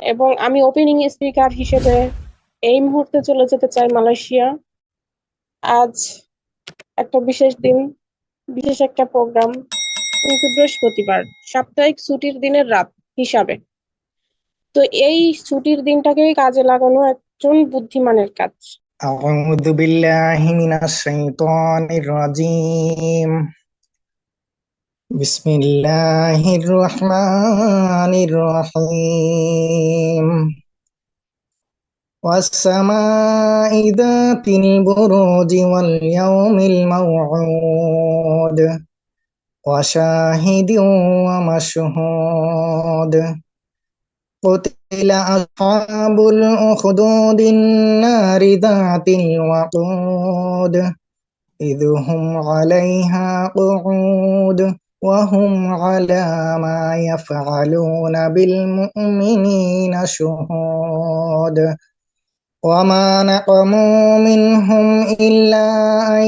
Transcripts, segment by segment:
এবং আমি opening speaker হিসেবে এই মুহূর্তে চলে যেতে চাই মালয়েশিয়া আজ একটা বিশেষ দিন বিশেষ একটা প্রোগ্রাম কিন্তু বৃহস্পতিবার সাপ্তাহিক ছুটির দিনের রাত হিসাবে তো এই ছুটির দিনটাকেই কাজে লাগানো একজন বুদ্ধিমানের কাজ أعوذ بالله من الشيطان الرجيم بسم الله الرحمن الرحيم والسماء ذات البروج واليوم الموعود وشاهد ومشهود قتل أصحاب الأخدود النار ذات الوقود إذ هم عليها قعود وهم على ما يفعلون بالمؤمنين شهود. وما نقموا منهم إلا أن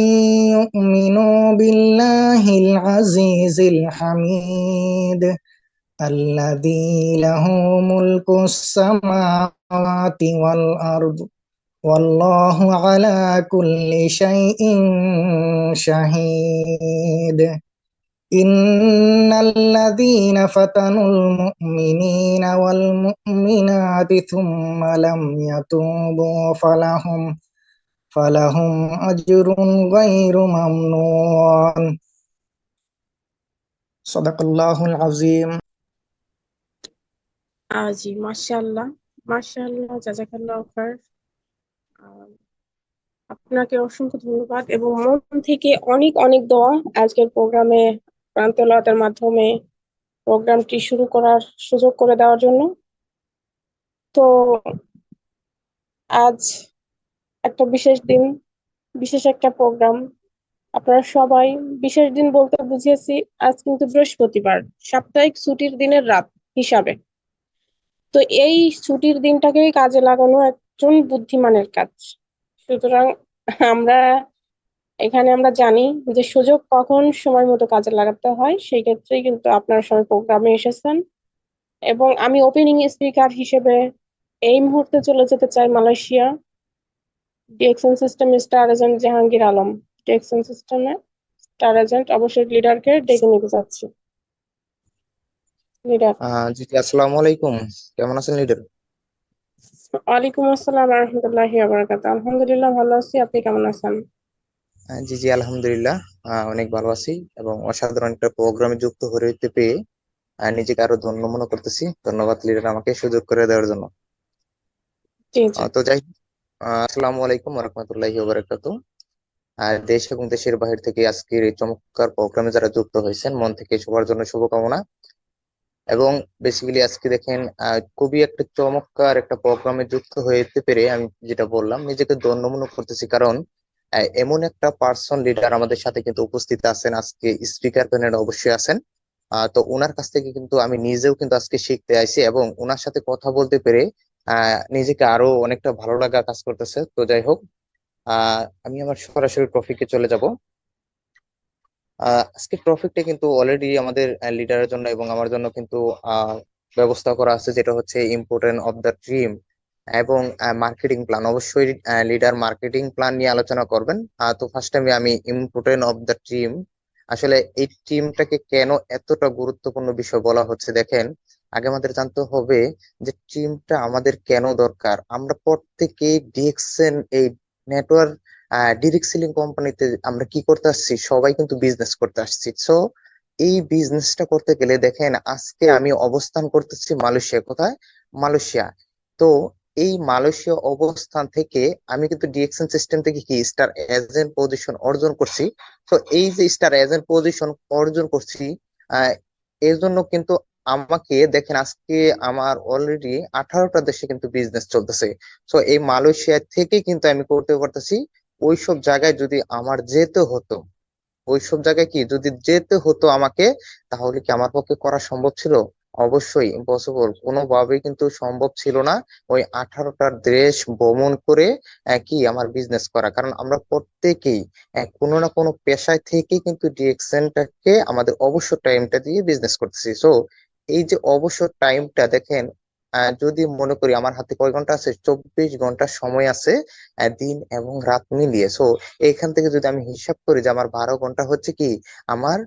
يؤمنوا بالله العزيز الحميد الذي له ملك السماوات والأرض. والله على كل شيء شهيد. إن الذين فتنوا المؤمنين والمؤمنات ثم لم يتوبوا فلهم فلهم أجر غير ممنون صدق الله العظيم আহ জি মাশাআল্লাহ মাশাআল্লাহ জাজাকাল্লাহ খার আহ, আপনাকে অসংখ্য ধন্যবাদ এবং মন থেকে অনেক অনেক দোয়া আজকের প্রোগ্রামে প্রান্তলতার মাধ্যমে প্রোগ্রামটি শুরু করার সুযোগ করে দেওয়ার জন্য। তো আজ একটা বিশেষ দিন, বিশেষ একটা প্রোগ্রাম। আপনারা সবাই বিশেষ দিন বলতে বুঝিয়েছি, আজ কিন্তু বৃহস্পতিবার, সাপ্তাহিক ছুটির দিনের রাত হিসাবে। তো এই ছুটির দিনটাকেই কাজে লাগানো একজন বুদ্ধিমানের কাজ। সুতরাং আমরা এখানে আমরা জানি যে সুযোগ কখন সময় মতো কাজে লাগাতে হয় সেই ক্ষেত্রে কিন্তু আপনারা সবাই প্রোগ্রামে এসেছেন। এবং আমি ওপেনিং স্পিকার হিসেবে এই মুহূর্তে চলে যেতে চাই Malaysia. ডিএকশন system star agent Jahangir Alam. ডিএকশন সিস্টেমে স্টার এজেন্ট অবশ্যই লিডারকে ডেকে নিতে চাচ্ছি। লিডার জি আসসালামু আলাইকুম। কেমন আছেন লিডার ওয়ালাইকুম আসসালাম বারাকাত আলহামদুলিল্লাহ ভালো আছি। আপনি কেমন আছেন? জি জি আলহামদুলিল্লাহ। অনেক ভালো আছি এবং অসাধারণ একটা প্রোগ্রামে যুক্ত হতে পেয়ে নিজেকে আরও ধন্য মনে করতেছি। ধন্যবাদ লিডার আমাকে সুযোগ করে দেওয়ার জন্য। তো যাই আসসালামু আলাইকুম রহমতুল্লাহি বারাকাত আর দেশ এবং দেশের বাহির থেকে আজকের এই চমৎকার প্রোগ্রামে যারা যুক্ত হয়েছেন মন থেকে সবার জন্য শুভকামনা। এবং বেসিক্যালি আজকে দেখেন আহ, খুবই একটা চমৎকার একটা প্রোগ্রামে যুক্ত হতে পেরে আমি যেটা বললাম নিজেকে ধন্য মনে করতেছি। কারণ এমন একটা পার্সন লিডার আমাদের সাথে কিন্তু উপস্থিত আছেন, আজকে স্পিকার প্যানেলে অবশ্যই আছেন। তো ওনার কাছ থেকে কিন্তু আমি নিজেও কিন্তু আজকে শিখতে আইছি এবং ওনার সাথে কথা বলতে পেরে নিজেকে আরও অনেকটা ভালো লাগা কাজ করতেছে। তো যাই হোক আমি আমার সরাসরি টপিকে চলে যাব। আজকে টপিকটা কিন্তু অলরেডি আমাদের লিডারের জন্য এবং আমার জন্য কিন্তু ব্যবস্থা করা আছে, যেটা হচ্ছে ইম্পর্টেন্ট অফ দ্য ড্রিম এবং মার্কেটিং প্ল্যান অবশ্যই লিডার মার্কেটিং প্ল্যান নিয়ে আলোচনা করবেন। তো ফার্স্ট টাইমে আমি ইম্পর্টেন্ট অফ দ্য টিম আসলে এই টিমটাকে কেন এতটা গুরুত্বপূর্ণ বিষয় বলা হচ্ছে? দেখেন, আগে আমাদের জানতে হবে যে টিমটা আমাদের কেন দরকার? আমরা প্রত্যেকে ডিএক্সএন এই নেটওয়ার্ক ডিরেক্ট সেলিং কোম্পানিতে আমরা কি করতে আসছি? সবাই কিন্তু বিজনেস করতে আসছি। সো এই বিজনেসটা করতে গেলে দেখেন, আজকে আমি অবস্থান করতেছি মালয়েশিয়া। কোথায়? মালয়েশিয়া। তো এই মালয়েশিয়া অবস্থান থেকে আমি কিন্তু ডিএক্সএন সিস্টেম থেকে কি স্টার এজেন্ট পজিশন অর্জন করছি? তো এই যে স্টার এজেন্ট পজিশন অর্জন করছি এর জন্য কিন্তু আমাকে দেখেন আজকে আমার অলরেডি আঠারোটা দেশে কিন্তু বিজনেস চলতেছে। তো এই মালয়েশিয়া থেকে কিন্তু আমি করতে পারতেছি। ওইসব জায়গায় যদি আমার যেতে হতো, ওইসব জায়গায় কি যদি যেতে হতো আমাকে, তাহলে কি আমার পক্ষে করা সম্ভব ছিল? অবশ্যই পসিবল কোনোভাবেই কিন্তু সম্ভব ছিল না ওই আঠারোটা দেশ ভ্রমণ করে একই কি আমার বিজনেস করা। কারণ আমরা প্রত্যেকেই কোনো না কোনো পেশায় থেকে কিন্তু ডিএক্সএনটাকে আমাদের অবসর টাইমটা দিয়ে বিজনেস করতেছি। সো এই যে অবসর টাইমটা দেখেন যদি মনে করি আমার হাতে কয় ঘণ্টা আছে? চব্বিশ ঘণ্টা সময় আছে দিন এবং রাত মিলিয়ে। সো এখান থেকে যদি আমি হিসাব করি যে আমার বারো ঘণ্টা হচ্ছে কি? আমার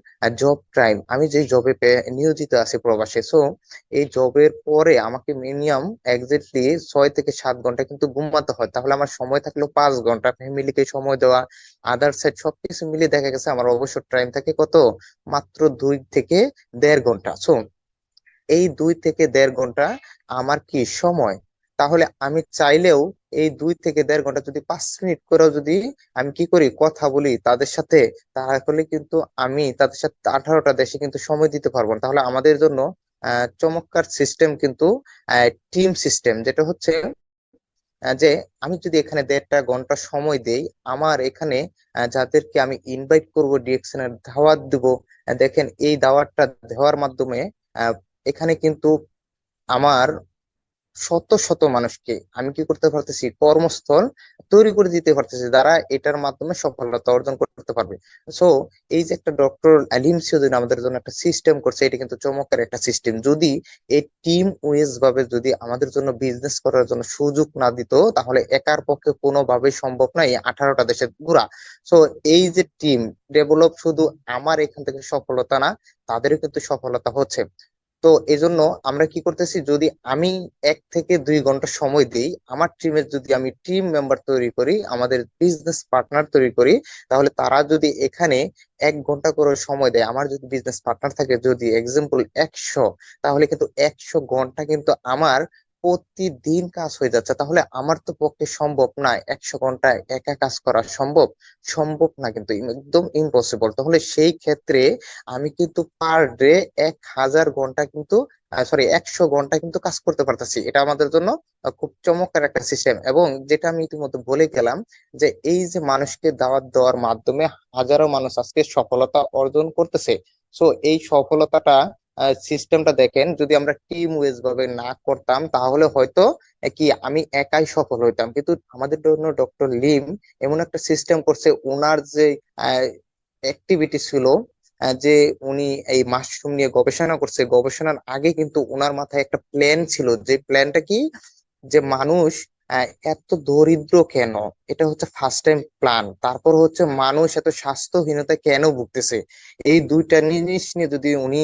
জব টাইম আমি যে জবে নিয়োজিত আছি প্রবাসে। সো এই জবের পরে আমাকে মিনিমাম এক্স্যাক্টলি ছয় থেকে সাত ঘণ্টা কিন্তু ঘুমাতে হয়। তাহলে আমার সময় থাকল পাঁচ ঘণ্টা। ফ্যামিলিকে সময় দেওয়া আদার সাইড সবকিছু মিলিয়ে দেখা গেছে আমার অবসর টাইম থাকে কত? মাত্র দুই থেকে দেড় ঘণ্টা। সো এই দুই থেকে দেড় ঘণ্টা আমার কি সময়? তাহলে আমি চাইলেও এই দুই থেকে দেড় ঘণ্টা যদি পাঁচ মিনিট করেও যদি আমি কি করি, কথা বলি তাদের সাথে, তাহলে কিন্তু আমি তাদের সাথে আঠারোটা দেশে কিন্তু সময় দিতে পারব না। তাহলে আমাদের জন্য চমৎকার সিস্টেম কিন্তু টিম সিস্টেম যেটা হচ্ছে যে আমি যদি এখানে দেড়টা ঘণ্টা সময় দেই, আমার এখানে যাদেরকে আমি ইনভাইট করব ডিরেকশনের দাওয়াত দিব, দেখেন এই দাওয়াতটা দেওয়ার মাধ্যমে এখানে কিন্তু আমার শত শত মানুষকে আমি কি করতে পারতেছি? কর্মস্থল তৈরি করে দিতে পারতেছি যারা এটার মাধ্যমে সফলতা অর্জন করতে পারবে। সো এই যে একটা ডক্টর আলিম সিউদ্দিন আমাদের জন্য একটা সিস্টেম করছে, এটা কিন্তু চমৎকার একটা সিস্টেম যদি এই টিম ওয়েজ ভাবে যদি আমাদের জন্য বিজনেস করার জন্য সুযোগ না দিত, তাহলে একার পক্ষে কোনোভাবে সম্ভব নয় আঠারোটা দেশের ঘোরা সো এই যে টিম ডেভেলপ শুধু আমার এখান থেকে সফলতা না, তাদেরও কিন্তু সফলতা হচ্ছে। তো এজন্য আমরা কি করতেছি, যদি আমি এক থেকে দুই ঘণ্টা সময় দিই, আমার টিমের যদি আমি টিম মেম্বার তৈরি করি, আমাদের বিজনেস পার্টনার তৈরি করি, তাহলে তারা যদি এখানে এক ঘণ্টা করে সময় দেয়, আমার যদি বিজনেস পার্টনার থাকে যদি এক্সাম্পল একশো, তাহলে কিন্তু একশো ঘণ্টা কিন্তু আমার প্রতিদিন কাজ হয়ে যাচ্ছে, তাহলে আমার তো পক্ষে সম্ভব না একশো ঘণ্টা একা কাজ করা সম্ভব? সম্ভব না কিন্তু একদম ইম্পসিবল তাহলে সেই ক্ষেত্রে আমি কিন্তু পার ডে এক হাজার ঘণ্টা কিন্তু সরি একশো ঘণ্টা কিন্তু কাজ করতে পারতেছি। এটা আমাদের জন্য খুব চমৎকার একটা সিস্টেম এবং যেটা আমি ইতিমধ্যে বলে গেলাম যে, এই যে মানুষকে দাওয়াত দেওয়ার মাধ্যমে হাজারো মানুষ আজকে সফলতা অর্জন করতেছে। সো এই সফলতাটা সিস্টেমটা দেখেন, যদি আমরা টিম ওয়েজ ভাবে না করতাম, তাহলে হয়তো কি আমি একাই সফল হইতাম। কিন্তু আমাদের জন্য ডক্টর লিম এমন একটা সিস্টেম করছে ওনার যে অ্যাক্টিভিটি ছিল যে উনি এই মাশরুম নিয়ে গবেষণা করছে, গবেষণার আগে কিন্তু ওনার মাথায় একটা প্ল্যান ছিল। যে প্ল্যানটা কি? যে মানুষ এত দরিদ্র কেন? এটা হচ্ছে ফার্স্ট টাইম প্ল্যান তারপর হচ্ছে মানুষ এত স্বাস্থ্যহীনতা কেন ভুগতেছে? এই দুইটা জিনিস নিয়ে যদি উনি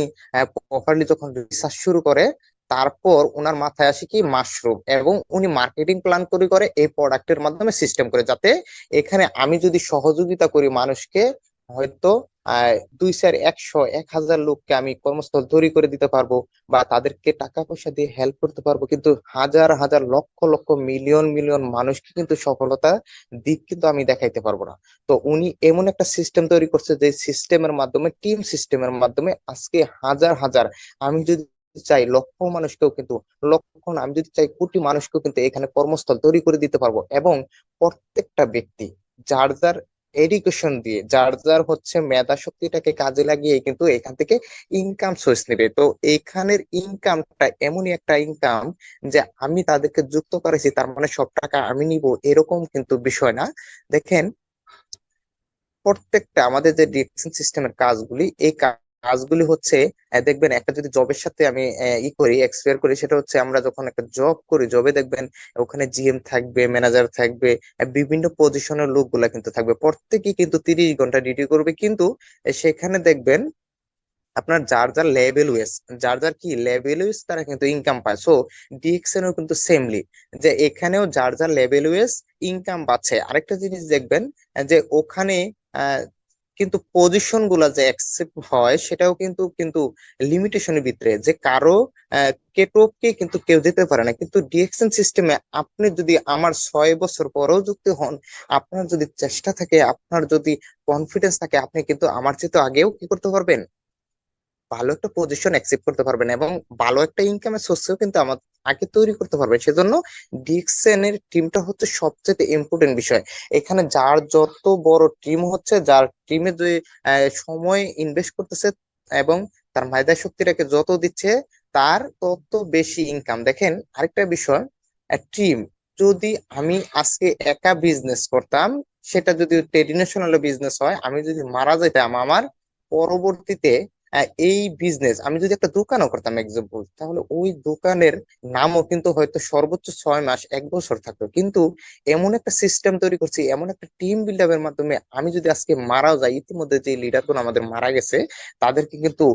প্রপারলি যখন রিসার্চ শুরু করে, তারপর ওনার মাথায় আসে কি? মাশরুম এবং উনি মার্কেটিং প্ল্যান তৈরি করে এই প্রোডাক্টের মাধ্যমে সিস্টেম করে, যাতে এখানে আমি যদি সহযোগিতা করি মানুষকে, হয়তো দুই চার একশো, এক হাজার লোককে আমি কর্মস্থল তৈরি করে দিতে পারব বা তাদেরকে টাকা পয়সা দিয়ে হেল্প করতে পারব। কিন্তু হাজার হাজার, লক্ষ লক্ষ মিলিয়ন মিলিয়ন মানুষকে কিন্তু সফলতা দিক কিন্তু আমি দেখাইতে পারব না। তো উনি এমন একটা সিস্টেম তৈরি করছে যে সিস্টেমের মাধ্যমে টিম সিস্টেমের মাধ্যমে আজকে হাজার হাজার, আমি যদি চাই লক্ষ মানুষকেও কিন্তু, লক্ষ আমি যদি চাই কোটি মানুষকেও কিন্তু এখানে কর্মস্থল তৈরি করে দিতে পারব। এবং প্রত্যেকটা ব্যক্তি, যার যার এডুকেশন দিয়ে, যার যার হচ্ছে মেধা শক্তিটাকে কাজে লাগিয়ে কিন্তু এখান থেকে ইনকাম সোর্স নেবে। তো এখানের ইনকামটা এমনই একটা ইনকাম যে আমি তাদেরকে যুক্ত করেছি, তার মানে সব টাকা আমি নিব, এরকম কিন্তু বিষয় না। দেখেন, প্রত্যেকটা আমাদের যে ডিফেন্স সিস্টেমের কাজগুলি, এই কা- কাজগুলি হচ্ছে দেখবেন একটা যদি জবের সাথে আমি ই করি এক্সপেয়ার করি, সেটা হচ্ছে আমরা যখন একটা জব করি জবে দেখবেন ওখানে জিএম থাকবে ম্যানেজার থাকবে বিভিন্ন পজিশনের লোকগুলা কিন্তু থাকবে। প্রত্যেকেই কিন্তু তিরিশ ঘণ্টা ডিউটি করবে, কিন্তু সেখানে দেখবেন আপনার যার যার লেভেল ওয়েস যার যার কি লেভেল ওয়েস তারা কিন্তু ইনকাম পায়। সো ডিএক্সএন এও কিন্তু সেমলি যে এখানেও যার যার লেভেল ওয়েস ইনকাম পাচ্ছে। আরেকটা জিনিস দেখবেন যে ওখানে কিন্তু পজিশনগুলা যে অ্যাকসেপ্ট হয়, সেটাও কিন্তু কিন্তু লিমিটেশনের ভিতরে। যে কারও কেটপকে কিন্তু কেউ যেতে পারে না। কিন্তু ডিএক্সএন সিস্টেমে আপনি যদি আমার ছয় বছর পরেও যুক্ত হন, আপনার যদি চেষ্টা থাকে, আপনার যদি কনফিডেন্স থাকে, আপনি কিন্তু আমার চেয়ে আগেও কি করতে পারবেন? ভালো একটা পজিশন অ্যাকসেপ্ট করতে পারবেন এবং ভালো একটা ইনকামের সোর্সও কিন্তু আমার আগে তৈরি করতে পারবেন। সেজন্য ডিএক্সএন এর টিমটা হচ্ছে সবচেয়ে ইম্পর্টেন্ট বিষয়। এখানে যার যত বড় টিম হচ্ছে, যার টিমে যে সময় ইনভেস্ট করতেছে এবং তার মেধা শক্তিটাকে যত দিচ্ছে, তার তত বেশি ইনকাম দেখেন, আরেকটা বিষয় টিম যদি আমি আজকে একা বিজনেস করতাম, সেটা যদি ট্রেডিশনাল বিজনেস হয়, আমি যদি মারা যেতাম আমার পরবর্তীতে এই বিজনেস আমি যদি একটা দোকানও করতাম এক্সাম্পল তাহলে ওই দোকানের নামও কিন্তু হয়তো সর্বোচ্চ ছয় মাস, এক বছর থাকতো। কিন্তু এমন একটা সিস্টেম তৈরি করছি, এমন একটা টিম বিল্ড আপের মাধ্যমে আমি যদি আজকে মারাও যাই, ইতিমধ্যে যে লিডারগুলো আমাদের মারা গেছে, তাদেরকে কিন্তু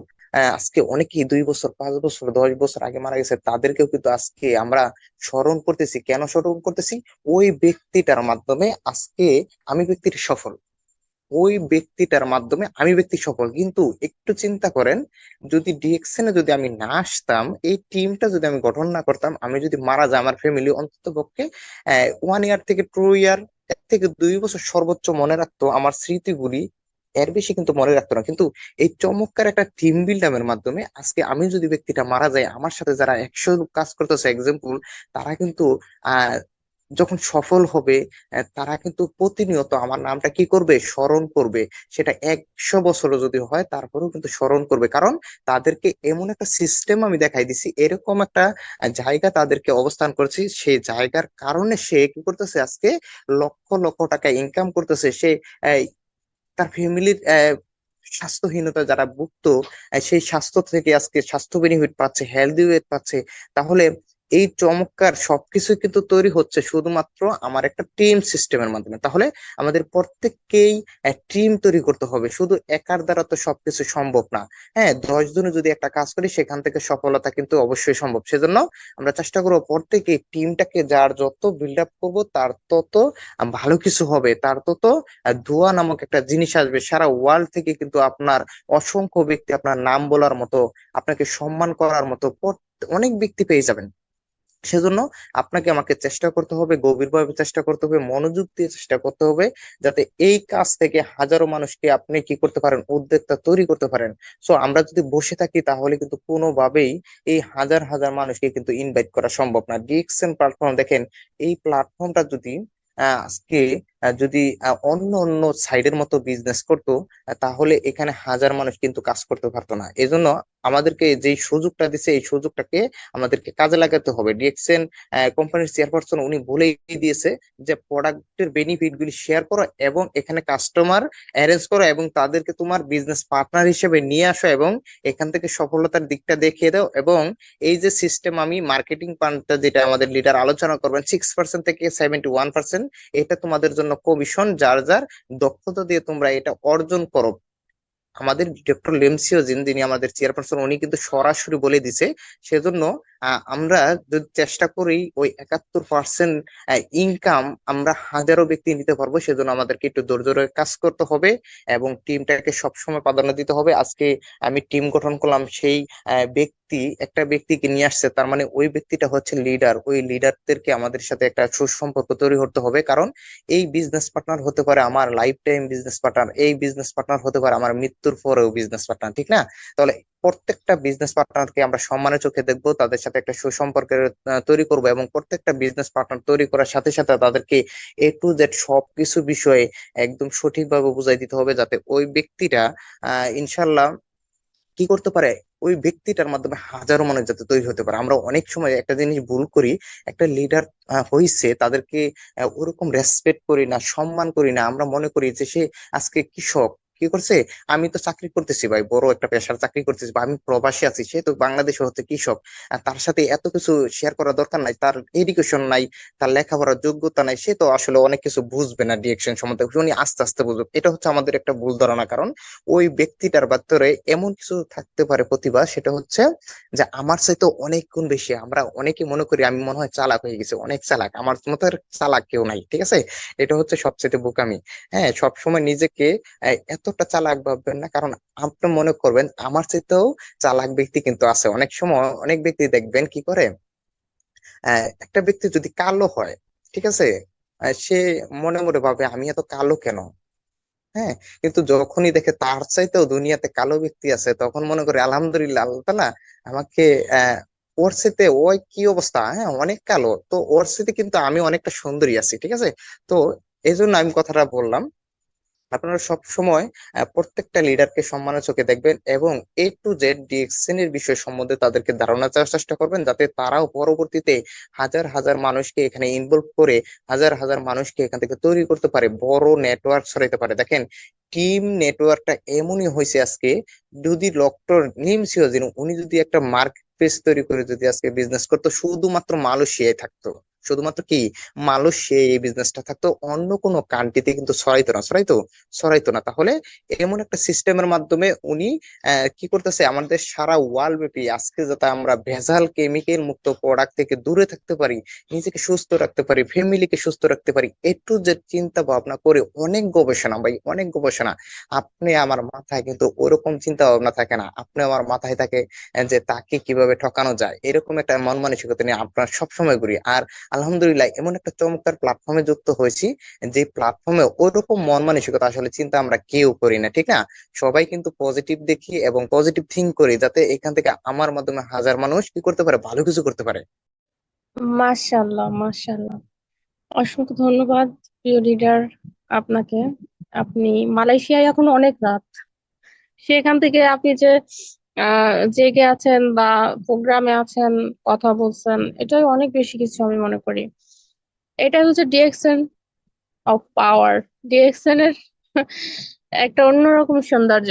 আজকে অনেকেই দুই বছর, পাঁচ বছর, দশ বছর আগে মারা গেছে, তাদেরকেও কিন্তু আজকে আমরা স্মরণ করতেছি। কেন স্মরণ করতেছি? ওই ব্যক্তিটার মাধ্যমে আজকে আমি ব্যক্তির সফল। ওই ব্যক্তিটার মাধ্যমে আমি ব্যক্তি সফল। কিন্তু একটু চিন্তা করেন, যদি ডিএকশনে যদি আমি না আসতাম, এই টিমটা যদি আমি গঠন না করতাম, আমি যদি মারা যাই আমার ফ্যামিলি অন্তত পক্ষে ওয়ান ইয়ার থেকে টু ইয়ার এক থেকে দুই বছর সর্বোচ্চ মনে রাখতো আমার স্মৃতিগুলি, এর বেশি কিন্তু মনে রাখতো না। কিন্তু এই চমৎকার একটা টিম বিল্ডামের মাধ্যমে আজকে আমি যদি ব্যক্তিটা মারা যায় আমার সাথে যারা একশো কাজ করতেছে এক্সাম্পল তারা কিন্তু, আহ যখন সফল হবে তারা কিন্তু প্রতিনিয়ত আমার নামটা কি করবে? স্মরণ করবে। সেটা একশো বছরও যদি হয়, তারপরেও কিন্তু স্মরণ করবে। কারণ তাদেরকে এমন একটা সিস্টেম আমি দেখাই দিছি, এরকম একটা জায়গা তাদেরকে অবস্থান করছি। সেই জায়গার কারণে সে কি করতেছে আজকে? লক্ষ লক্ষ টাকা ইনকাম করতেছে। সে তার ফ্যামিলির স্বাস্থ্যহীনতা যারা ভুগত সেই স্বাস্থ্য থেকে আজকে স্বাস্থ্য বেনিফিট পাচ্ছে হেলদি ওয়েট পাচ্ছে। তাহলে এই চমৎকার সবকিছু কিন্তু তৈরি হচ্ছে শুধুমাত্র আমার একটা টিম সিস্টেমের মাধ্যমে। তাহলে আমাদের প্রত্যেককেই টিম তৈরি করতে হবে। শুধু একার দ্বারা তো সবকিছু সম্ভব না। হ্যাঁ দশ জনে যদি একটা কাজ করি, সেখান থেকে সফলতা কিন্তু অবশ্যই সম্ভব। সেজন্য আমরা চেষ্টা করব প্রত্যেকে টিমটাকে যার যত বিল্ড আপ করব, তার তত ভালো কিছু হবে। তার তত দোয়া নামক একটা জিনিস আসবে। সারা ওয়ার্ল্ড থেকে কিন্তু আপনার অসংখ্য ব্যক্তি আপনার নাম বলার মতো, আপনাকে সম্মান করার মতো অনেক ব্যক্তি পেয়ে যাবেন। সেজন্য আপনাকে আমাকে চেষ্টা করতে হবে, গভীরভাবে চেষ্টা করতে হবে, মনোযোগ দিয়ে চেষ্টা করতে হবে, যাতে এই কাজ থেকে হাজারো মানুষকে আপনি কি করতে পারেন, উদ্যোক্তা তৈরি করতে পারেন। সো আমরা যদি বসে থাকি তাহলে কিন্তু কোনোভাবেই এই হাজার হাজার মানুষকে কিন্তু ইনভাইট করা সম্ভব না। ডিএক্সএন প্ল্যাটফর্ম দেখেন, এই প্ল্যাটফর্মটা যদি আজকে যদি অন্য অন্য সাইডের মতো বিজনেস করতো তাহলে এখানে হাজার মানুষ কিন্তু কাজ করতে পারতো না। এজন্য আমাদেরকে যেই সুযোগটা দিছে, এই সুযোগটাকে আমাদেরকে কাজে লাগাতে হবে। ডিএক্সএন কোম্পানির চেয়ারপারসন উনি বলেই দিয়েছে যে প্রোডাক্টের বেনিফিট গুলি শেয়ার করো এবং এখানে কাস্টমার অ্যারেঞ্জ করো এবং তাদেরকে তোমার বিজনেস পার্টনার হিসেবে নিয়ে আসো এবং এখান থেকে সফলতার দিকটা দেখিয়ে দাও এবং এই যে সিস্টেম আমি মার্কেটিং প্ল্যানটা যেটা আমাদের লিডার আলোচনা করবেন সিক্স পার্সেন্ট থেকে সেভেন্টি ওয়ান পার্সেন্ট এটা তোমাদের জন্য কমিশন যার যার দক্ষতা দিয়ে তোমরা এটা অর্জন করো। আমাদের ডক্টর লেমসিওজিন যিনি আমাদের চেয়ারপারসন উনি কিন্তু সরাসরি বলে দিছে, সেজন্য আমরা যদি চেষ্টা করি ওই একাত্তর পার্সেন্ট ইনকাম আমরা হাজারো ব্যক্তি নিতে পারব, সেজন্য আমাদেরকে একটু ধৈর্য ধরে কাজ করতে হবে এবং টিমটাকে সবসময় প্রাধান্য দিতে হবে। আজকে আমি টিম গঠন করলাম, সেই ব্যক্তি, একটা ব্যক্তিকে নিয়ে আসছে, তার মানে ওই ব্যক্তিটা হচ্ছে লিডার ওই লিডারদেরকে আমাদের সাথে একটা সুসম্পর্ক তৈরি করতে হবে, কারণ এই বিজনেস পার্টনার হতে পারে আমার লাইফ টাইম বিজনেস পার্টনার এই বিজনেস পার্টনার হতে পারে আমার মৃত্যুর পরেও বিজনেস পার্টনার ঠিক না? তাহলে প্রত্যেকটা বিজনেস পার্টনারকে আমরা সম্মানের চোখে দেখব, তাদের সাথে একটা সুসম্পর্কের তৈরি করব এবং প্রত্যেকটা বিজনেস পার্টনার তৈরি করার সাথে সাথে তাদেরকে এ টু জেড সবকিছু বিষয়ে একদম সঠিকভাবে বুঝাই দিতে হবে যাতে ওই ব্যক্তিটা, আহ ইনশাল্লাহ কি করতে পারে? ওই ব্যক্তিটার মাধ্যমে হাজারো মানুষ যাতে তৈরি হতে পারে। আমরা অনেক সময় একটা জিনিস ভুল করি, একটা লিডার হইছে, তাদেরকে ওরকম রেসপেক্ট করি না, সম্মান করি না। আমরা মনে করি যে সে আজকে কৃষক কি করছে? আমি তো চাকরি করতেছি ভাই বড় একটা পেশার চাকরি করতেছি বা আমি প্রবাসী আছি সে তো বাংলাদেশে হচ্ছে কৃষক। তার সাথে এত কিছু শেয়ার করার দরকার নাই তার এডুকেশন নাই তার লেখাপড়ার যোগ্যতা নাই সে তো আসলে অনেক কিছু বুঝবে না ডিরেকশন সম্বন্ধে উনি আস্তে আস্তে বুঝুক। এটা হচ্ছে আমাদের একটা ভুল ধারণা কারণ ওই ব্যক্তিটার ভিতরে এমন কিছু থাকতে পারে প্রতিভা সেটা হচ্ছে যে আমার চাইতে অনেক গুণ বেশি আমরা অনেকে মনে করি আমি মনে হয় চালাক হয়ে গেছি অনেক চালাক আমার মতো চালাক কেউ নাই ঠিক আছে? এটা হচ্ছে সবচেয়ে বোকামি। হ্যাঁ সবসময় নিজেকে আহ, এতটা চালাক ভাববেন না, কারণ আপনি মনে করবেন আমার চাইতেও চালাক ব্যক্তি কিন্তু আছে। অনেক সময় অনেক ব্যক্তি দেখবেন কি করে? একটা ব্যক্তি যদি কালো হয়, ঠিক আছে? সে মনে মনে ভাবে, আমি এত কালো কেন? হ্যাঁ? কিন্তু যখনই দেখে তার চাইতেও দুনিয়াতে কালো ব্যক্তি আছে, তখন মনে করে, আলহামদুলিল্লাহ, আল্লাহ তালা আমাকে, আহ, ওর সাথে ওই কি অবস্থা? হ্যাঁ অনেক কালো। তো ওর সাথে কিন্তু আমি অনেকটা সুন্দরী আছি, ঠিক আছে? তো এই জন্য আমি কথাটা বললাম আপনারা সব সময় প্রত্যেকটা লিডারকে সম্মানের চোখে দেখবেন এবং এ টু জেড ডিএক্সএন এর বিষয় সম্বন্ধে তাদেরকে ধারণা দেওয়ার চেষ্টা করবেন যাতে তারাও পরবর্তীতে হাজার হাজার মানুষকে এখানে ইনভলভ করে হাজার হাজার মানুষকে এখান থেকে তৈরি করতে পারে, বড় নেটওয়ার্ক ছড়াইতে পারে। দেখেন টিম নেটওয়ার্কটা এমনই হয়েছে আজকে, যদি ডক্টর নিম সিওজিন, উনি যদি একটা মার্কেট প্লেস তৈরি করে যদি আজকে বিজনেস করতো, শুধুমাত্র মালয়েশিয়ায় থাকতো। শুধুমাত্র কি? মালয়েশিয়ায় এই বিজনেসটা থাকতো। অন্য কোনো কান্ট্রিতে কিন্তু ছড়াইতো না। ছড়াইতো? ছড়াইতো না। তাহলে এমন একটা সিস্টেমের মাধ্যমে উনি কি করতেছে? আমাদের সারা ওয়ার্ল্ড ব্যাপী আজকে যাতে আমরা ভেজাল কেমিক্যাল মুক্ত প্রোডাক্ট থেকে দূরে থাকতে পারি, নিজেকে সুস্থ রাখতে পারি ফ্যামিলিকে সুস্থ রাখতে পারি একটু যে চিন্তা ভাবনা করে অনেক গবেষণা ভাই, অনেক গবেষণা। আপনি আমার মাথায় কিন্তু ওরকম চিন্তা ভাবনা থাকে না। আপনি আমার মাথায় থাকে যে তাকে কীভাবে ঠকানো যায়, এরকম একটা মন মানসিকতা নিয়ে আপনার সবসময় ঘুরি। আর আলহামদুলিল্লাহ, এমন একটা চমৎকার প্ল্যাটফর্মে যুক্ত হয়েছি, যে প্ল্যাটফর্মে ওইরকম মন মানসিকতা আসলে চিন্তা আমরা কেউ করি না, ঠিক না? সবাই কিন্তু পজিটিভ দেখি এবং পজিটিভ থিঙ্ক করি, যাতে এখান থেকে আমার মাধ্যমে হাজার মানুষ কি করতে পারে, ভালো কিছু করতে পারে। মাশাআল্লাহ মাশাআল্লাহ। অসংখ্য ধন্যবাদ, প্রিয় লিডার আপনাকে। আপনি মালয়েশিয়ায় এখন অনেক রাত। সেখান থেকে আপনি যে জেগে আছেন বা প্রোগ্রামে আছেন, কথা বলছেন, এটাই অনেক বেশি কিছু আমি মনে করি। এটা হচ্ছে ডিএক্সএন অফ পাওয়ার ডিএক্সএন এর একটা অন্যরকম সৌন্দর্য।